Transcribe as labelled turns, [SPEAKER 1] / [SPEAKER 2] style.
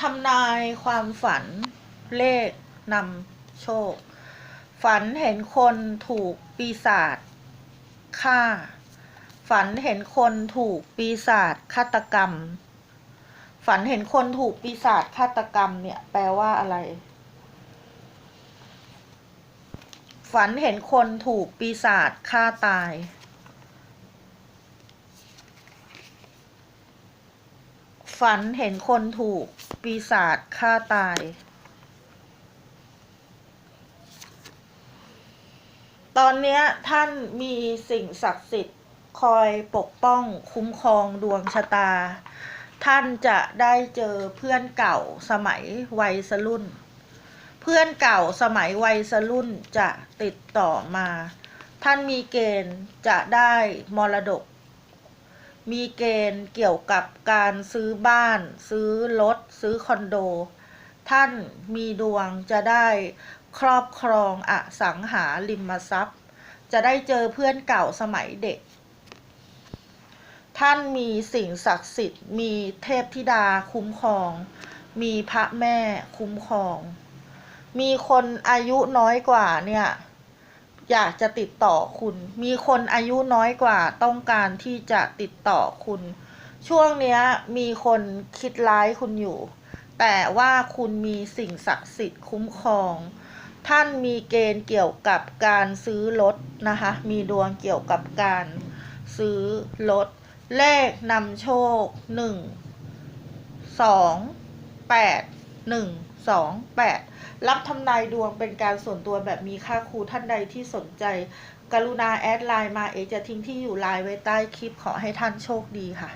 [SPEAKER 1] ทำนายความฝันเลขนำโชค ฝันเห็นคนถูกปีศาจฆ่า ฝันเห็นคนถูกปีศาจฆาตกรรม ฝันเห็นคนถูกปีศาจฆาตกรรมเนี่ย แปลว่าอะไร ฝันเห็นคนถูกปีศาจฆ่าตายฝันเห็นคนถูก ปีศาจฆ่าตาย ตอนนี้ท่านมีสิ่งศักดิ์สิทธิ์ คอยปกป้องคุ้มครองดวงชะตา ท่านจะได้เจอเพื่อนเก่าสมัยวัยสรุ่น เพื่อนเก่าสมัยวัยสรุ่นจะติดต่อมา ท่านมีเกณฑ์จะได้มรดก มีเกณฑ์เกี่ยวกับการซื้อบ้าน ซื้อรถ ซื้อคอนโด ท่านมีดวงจะได้ครอบครองอสังหาริมทรัพย์ จะได้เจอเพื่อนเก่าสมัยเด็ก ท่านมีสิ่งศักดิ์สิทธิ์ มีเทพธิดาคุ้มครอง มีพระแม่คุ้มครอง มีคนอายุน้อยกว่าเนี่ย อยากจะติดต่อคุณ มีคนอายุน้อยกว่าต้องการที่จะติดต่อคุณ ช่วงเนี้ยมีคนคิดร้ายคุณอยู่ แต่ว่าคุณมีสิ่งศักดิ์สิทธิ์คุ้มครอง ท่านมีเกณฑ์เกี่ยวกับการซื้อรถนะคะ มีดวงเกี่ยวกับการซื้อรถ เลขนำโชคหนึ่งสองแปด หนึ่งสองแปดรับทำนายดวงเป็นการส่วนตัวแบบมีค่าครูท่านใดที่สนใจ กรุณาแอดไลน์มาเอจะทิ้งที่อยู่ไลน์ไว้ใต้คลิปขอให้ท่านโชคดีค่ะ